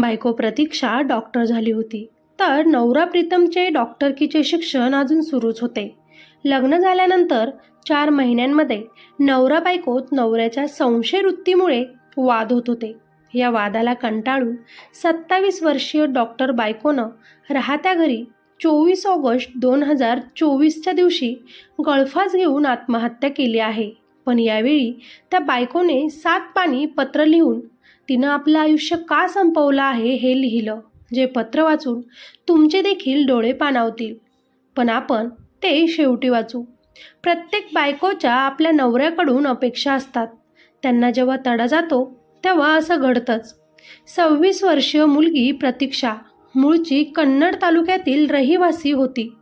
बायको प्रतीक्षा डॉक्टर झाली होती. तर नवरा प्रीतमचे डॉक्टरकीचे शिक्षण अजून सुरूच होते. लग्न झाल्यानंतर चार महिन्यांमध्ये नवरा बायकोत नवऱ्याच्या संशय वृत्तीमुळे वाद होत होते. या वादाला कंटाळून सत्तावीस वर्षीय डॉक्टर बायकोनं राहत्या घरी चोवीस ऑगस्ट दोन हजार चोवीसच्या दिवशी गळफास घेऊन आत्महत्या केली आहे. पण यावेळी त्या बायकोने सात पाणी पत्र लिहून तिनं आपलं आयुष्य का संपवलं आहे हे लिहिलं जे पत्र वाचून तुमचे देखील डोळे पाणावतील. पण आपण ते शेवटी वाचू. प्रत्येक बायकोच्या आपल्या नवऱ्याकडून अपेक्षा असतात. त्यांना जेव्हा तडा जातो तेव्हा असं घडतंच. सव्वीस वर्षीय मुलगी प्रतीक्षा मूळची कन्नड तालुक्यातील रहिवासी होती.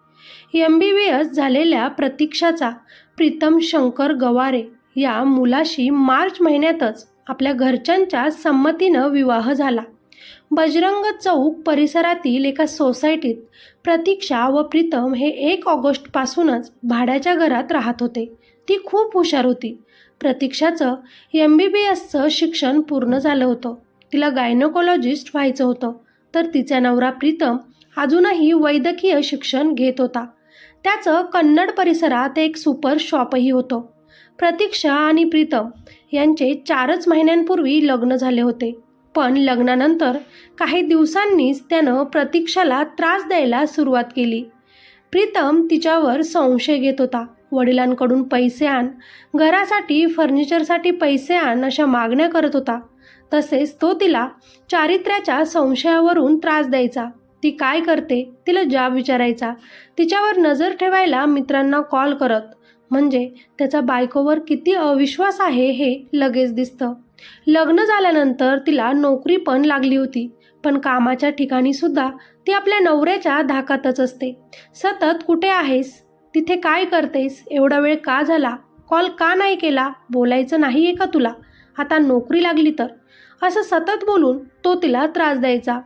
एम बी बी एस झालेल्या प्रतीक्षाचा प्रीतम शंकर गवारे या मुलाशी मार्च महिन्यातच आपल्या घरच्यांच्या संमतीनं विवाह झाला. बजरंग चौक परिसरातील एका सोसायटीत प्रतीक्षा व प्रीतम हे एक ऑगस्टपासूनच भाड्याच्या घरात राहत होते. ती खूप हुशार होती. प्रतीक्षाचं एम बी बी एसचं शिक्षण पूर्ण झालं होतं. तिला गायनोकॉलॉजिस्ट व्हायचं होतं. तर तिचा नवरा प्रीतम अजूनही वैद्यकीय शिक्षण घेत होता. त्याचं कन्नड परिसरात एक सुपर शॉपही होतं. प्रतीक्षा आणि प्रीतम यांचे चारच महिन्यांपूर्वी लग्न झाले होते. पण लग्नानंतर काही दिवसांनीच त्यानं प्रतीक्षाला त्रास द्यायला सुरुवात केली. प्रीतम तिच्यावर संशय घेत होता. वडिलांकडून पैसे आण घरासाठी फर्निचरसाठी पैसे आण अशा मागण्या करत होता. तसेच तो तिला चारित्र्याच्या संशयावरून त्रास द्यायचा. ती काय करते तिला जाब विचारायचा. तिच्यावर नजर ठेवायला मित्रांना कॉल करत म्हणजे त्याचा बायकोवर किती अविश्वास आहे हे लगेच दिसतं. लग्न झाल्यानंतर तिला नोकरी पण लागली होती पण कामाच्या ठिकाणी सुद्धा ती आपल्या नवऱ्याच्या धाकातच असते. सतत कुठे आहेस? तिथे काय करतेस? एवढा वेळ का झाला? कॉल का नाही केला? बोलायचं नाही आहे का तुला? आता नोकरी लागली तर? असं सतत बोलून तो तिला त्रास द्यायचा.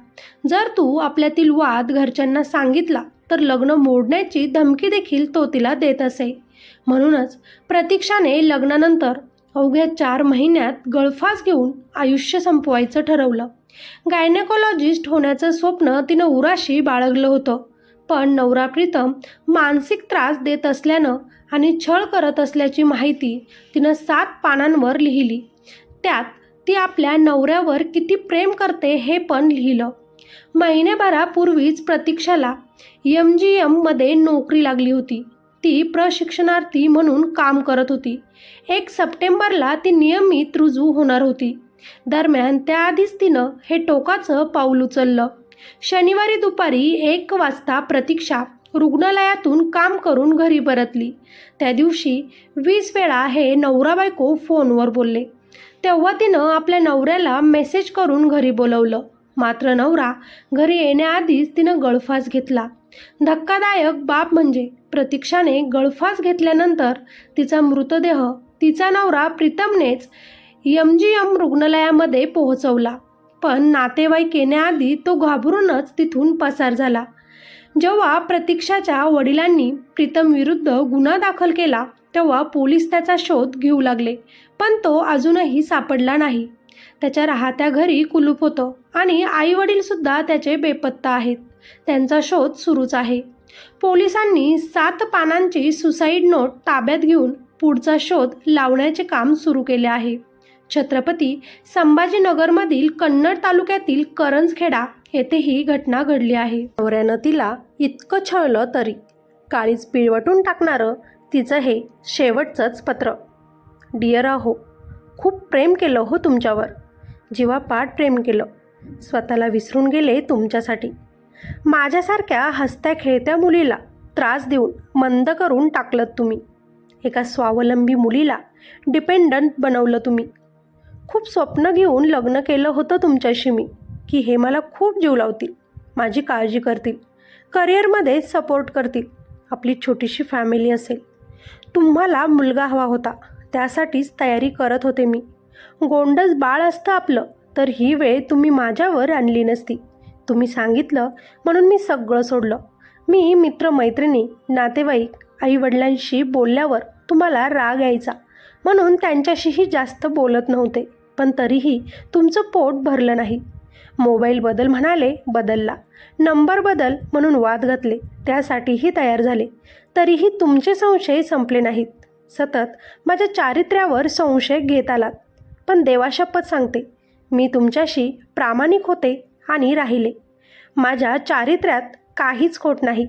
जर तू आपल्यातील वाद घरच्यांना सांगितला तर लग्न मोडण्याची धमकी देखील तो तिला देत असे. म्हणूनच प्रतीक्षाने लग्नानंतर अवघ्या चार महिन्यात गळफास घेऊन आयुष्य संपवायचं ठरवलं. गायनेकोलॉजिस्ट होण्याचं स्वप्न तिनं उराशी बाळगलं होतं. पण नवरा प्रीतम मानसिक त्रास देत असल्यानं आणि छळ करत असल्याची माहिती तिनं सात पानांवर लिहिली. त्यात ती आपल्या नवऱ्यावर किती प्रेम करते हे पण लिहिलं. महिनेभरापूर्वीच प्रतीक्षाला एम जी एममध्ये नोकरी लागली होती. ती प्रशिक्षणार्थी म्हणून काम करत होती. एक सप्टेंबरला ती नियमित रुजू होणार होती. दरम्यान त्याआधीच तिनं हे टोकाचं पाऊल उचललं. शनिवारी दुपारी एक वाजता प्रतीक्षा रुग्णालयातून काम करून घरी परतली. त्या दिवशी वीस वेळा हे नवरा बायको फोनवर बोलले. तेव्हा तिनं आपल्या नवऱ्याला मेसेज करून घरी बोलवलं. मात्र नवरा घरी येण्याआधीच तिनं गळफास घेतला. धक्कादायक बाब म्हणजे प्रतीक्षाने गळफास घेतल्यानंतर तिचा मृतदेह तिचा नवरा प्रीतमनेच एम जी एम रुग्णालयामध्ये पोहोचवला. पण नातेवाईक येण्याआधी तो घाबरूनच तिथून पसार झाला. जेव्हा प्रतीक्षाच्या वडिलांनी प्रीतम विरुद्ध गुन्हा दाखल केला तेव्हा पोलीस त्याचा शोध घेऊ लागले पण तो अजूनही सापडला नाही. त्याच्या राहत्या घरी कुलूप होतं आणि आईवडीलसुद्धा त्याचे बेपत्ता आहेत. त्यांचा शोध सुरूच आहे. पोलिसांनी सात पानांची सुसाईड नोट ताब्यात घेऊन पुढचा शोध लावण्याचे काम सुरू केले आहे. छत्रपती संभाजीनगरमधील कन्नड तालुक्यातील करंजखेडा येथे ही घटना घडली आहे. नवऱ्यानं तिला इतकं छळलं तरी काळीच पिळवटून टाकणारं तिचं हे शेवटचंच पत्र. डिअर अहो खूप प्रेम केलं हो तुमच्यावर. जीवापाड प्रेम केलं स्वतःला विसरून गेले तुमच्यासाठी. माझ्यासारख्या हसत्या खेळत्या मुलीला त्रास देऊन मंद करून टाकलं तुम्ही. एका स्वावलंबी मुलीला डिपेंडंट बनवलं तुम्ही. खूप स्वप्न घेऊन लग्न केलं होतं तुमच्याशी मी की हे मला खूप जीव लावतील माझी काळजी करतील करिअरमध्ये सपोर्ट करतील आपली छोटीशी फॅमिली असेल. तुम्हाला मुलगा हवा होता त्यासाठीच तयारी करत होते मी. गोंडस बाळ असतं आपलं तर ही वेळ तुम्ही माझ्यावर आणली नसती. तुम्ही सांगितलं म्हणून मी सगळं सोडलं. मी मित्रमैत्रिणी नातेवाईक आईवडिलांशी बोलल्यावर तुम्हाला राग यायचा. म्हणून त्यांच्याशीही जास्त बोलत नव्हते पण तरीही तुमचं पोट भरलं नाही. मोबाईल बदल म्हणाले बदलला. नंबर बदल म्हणून वाद घातले त्यासाठीही तयार झाले. तरीही तुमचे संशय संपले नाहीत. सतत माझ्या चारित्र्यावर संशय घेत आलात. पण देवाशपथ सांगते मी तुमच्याशी प्रामाणिक होते आणि राहिले. माझ्या चारित्र्यात काहीच खोट नाही.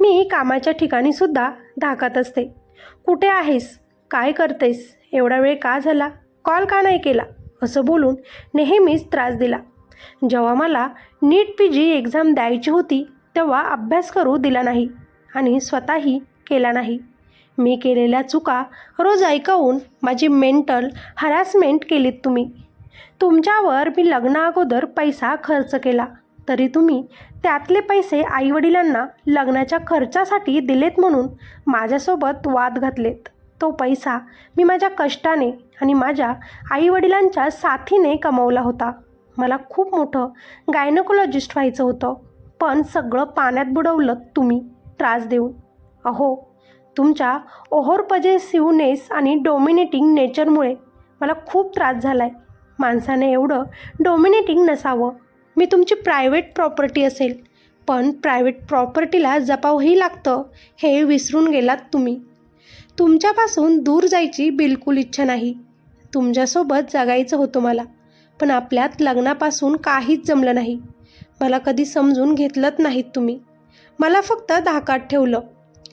मी कामाच्या ठिकाणीसुद्धा धाकात असते. कुठे आहेस? काय करतेस? एवढा वेळ का झाला? कॉल का नाही केला? असं बोलून नेहमीच त्रास दिला. जेव्हा मला नीट पी जी एक्झाम द्यायची होती तेव्हा अभ्यास करू दिला नाही आणि स्वतःही केला नाही. मी केलेल्या चुका रोज ऐकवून माझी मेंटल हरॅसमेंट केलीत तुम्ही. तुमच्यावर मी लग्नाअगोदर पैसा खर्च केला. तरी तुम्ही त्यातले पैसे आईवडिलांना लग्नाच्या खर्चासाठी दिलेत म्हणून माझ्यासोबत वाद घातलेत. तो पैसा मी माझ्या कष्टाने आणि माझ्या आईवडिलांच्या साथीने कमवला होता. मला खूप मोठं गायनोकोलॉजिस्ट व्हायचं होतं. पण सगळं पाण्यात बुडवलं तुम्ही. त्रास देऊन. अहो तुमच्या ओव्हर आणि डोमिनेटिंग नेचरमुळे मला खूप त्रास झाला आहे माणसाने एवढं डोमिनेटिंग नसावं. मी तुमची प्रायव्हेट प्रॉपर्टी असेल. पण प्रायव्हेट प्रॉपर्टीला जपावंही लागतं हे विसरून गेलात तुम्ही. तुमच्यापासून दूर जायची बिलकुल इच्छा नाही. तुमच्यासोबत जगायचं होतं मला पण आपल्यात लग्नापासून काहीच जमलं नाही. मला कधी समजून घेतलंच नाहीत तुम्ही. मला फक्त धाकात ठेवलं.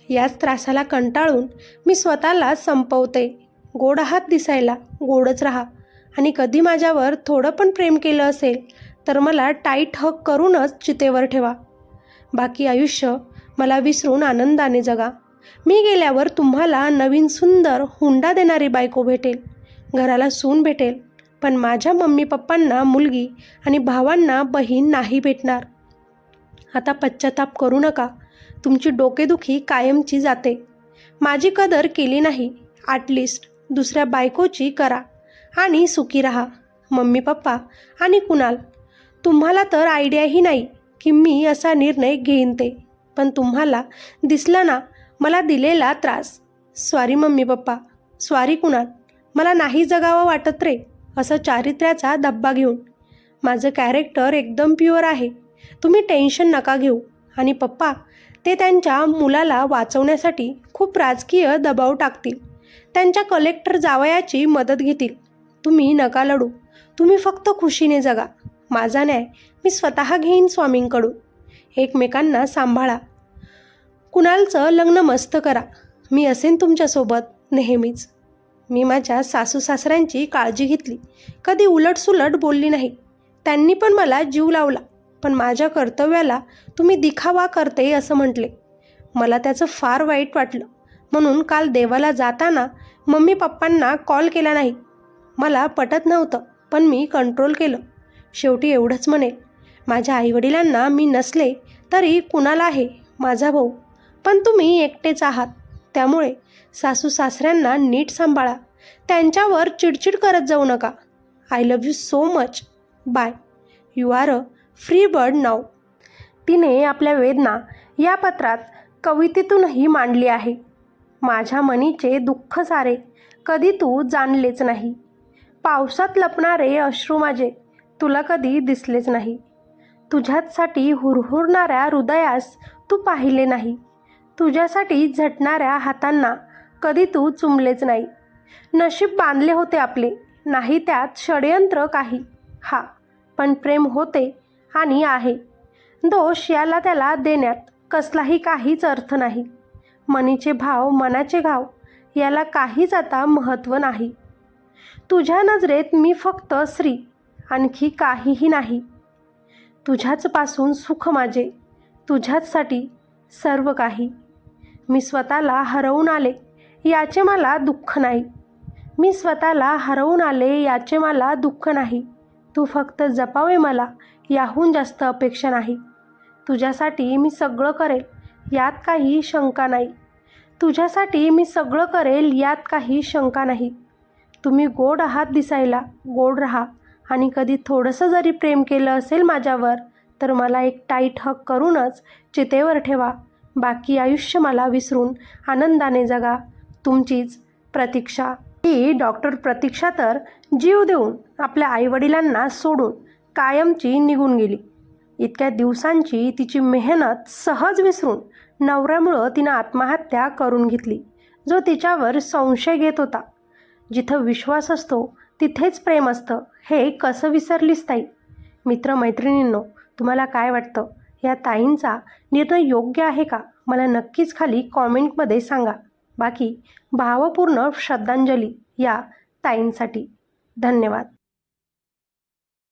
याच त्रासाला कंटाळून मी स्वतःला संपवते. गोड आहात दिसायला गोडच राहा. आणि कधी माझ्यावर थोडं पण प्रेम केलं असेल तर मला टाईट हक करूनच चितेवर ठेवा. बाकी आयुष्य मला विसरून आनंदाने जगा. मी गेल्यावर तुम्हाला नवीन सुंदर हुंडा देणारी बायको भेटेल घराला सून भेटेल पण माझ्या मम्मी पप्पांना मुलगी आणि भावांना बहीण नाही भेटणार. आता पश्चाताप करू नका. तुमची डोकेदुखी कायमची जाते. माझी कदर केली नाही. ॲटलिस्ट दुसऱ्या बायकोची करा. आणि सुखी राहा. मम्मी पप्पा आणि कुणाल? तुम्हाला तर आयडियाही नाही की मी असा निर्णय घेईन ते. पण तुम्हाला दिसला ना मला दिलेला त्रास. स्वारी मम्मी पप्पा. स्वारी कुणाल. मला नाही जगावं वाटत रे असं चारित्र्याचा धब्बा घेऊन. माझं कॅरेक्टर एकदम प्युअर आहे. तुम्ही टेन्शन नका घेऊ. आणि पप्पा ते त्यांच्या मुलाला वाचवण्यासाठी खूप राजकीय दबाव टाकतील. त्यांच्या कलेक्टर जावयाची मदत घेतील. तुम्ही नका लढू. तुम्ही फक्त खुशीने जगा. माझा न्याय मी स्वतः घेईन स्वामींकडून. एकमेकांना सांभाळा. कुणालचं लग्न मस्त करा. मी असेन तुमच्यासोबत नेहमीच. मी माझ्या सासू सासऱ्यांची काळजी घेतली. कधी उलटसुलट बोलली नाही. त्यांनी पण मला जीव लावला. पण माझ्या कर्तव्याला तुम्ही दिखावा करते असं म्हटले. मला त्याचं फार वाईट वाटलं. म्हणून काल देवाला जाताना मम्मी पप्पांना कॉल केला नाही. मला पटत नव्हतं पण मी कंट्रोल केलं. शेवटी एवढंच म्हणेल माझ्या आईवडिलांना मी नसले तरी कुणाला आहे माझा भाऊ? पण तुम्ही एकटेच आहात. त्यामुळे सासू सासऱ्यांना नीट सांभाळा. त्यांच्यावर चिडचिड करत जाऊ नका. I love you so much bye you are a free bird नाव तिने आपल्या वेदना या पत्रात कवितेतूनही मांडली आहे. माझ्या मनीचे दुःख सारे कधी तू जाणलेच नाही. पावसात लपणारे अश्रू माझे तुला कधी दिसलेच नाही. तुझ्यासाठी हुरहुरणाऱ्या हृदयास तू पाहिले नाही. तुझ्यासाठी झटणाऱ्या हातांना कधी तू चुमलेच नाही. नशीब बांधले होते आपले नाही त्यात षडयंत्र काही. हा पण प्रेम होते आणि आहे. दोष याला त्याला देण्यात कसलाही काहीच अर्थ नाही. मनीचे भाव मनाचे घाव याला काहीच आता महत्त्व नाही. तुझ्या नजरेत मी फक्त स्त्री आणखी काहीही नाही. तुझ्याचपासून सुख माझे तुझ्याचसाठी सर्व काही. मी स्वतःला हरवून आले याचे मला दुःख नाही. मी स्वतःला हरवून आले याचे मला दुःख नाही. तू फक्त जपावे मला याहून जास्त अपेक्षा नाही. तुझ्यासाठी मी सगळं करेल यात काही शंका नाही. तुझ्यासाठी मी सगळं करेल यात काही शंका नाही. तुम्ही गोड आहात दिसायला. गोड राहा. आणि कधी थोडंसं जरी प्रेम केलं असेल माझ्यावर तर मला एक टाईट हक करूनच चितेवर ठेवा. बाकी आयुष्य मला विसरून आनंदाने जगा. तुमचीच प्रतीक्षा. ही डॉक्टर प्रतीक्षा तर जीव देऊन आपल्या आईवडिलांना सोडून कायमची निघून गेली. इतक्या दिवसांची तिची मेहनत सहज विसरून नवऱ्यामुळं तिनं आत्महत्या करून घेतली जो तिच्यावर संशय घेत होता. जिथं विश्वास असतो तिथेच प्रेम असतं. हे कसं विसरलीस ताई? मित्रमैत्रिणींनो तुम्हाला काय वाटतं? या ताईंचा निर्णय योग्य आहे का? मला नक्कीच खाली कॉमेंटमध्ये सांगा. बाकी भावपूर्ण श्रद्धांजली या ताईंसाठी. धन्यवाद.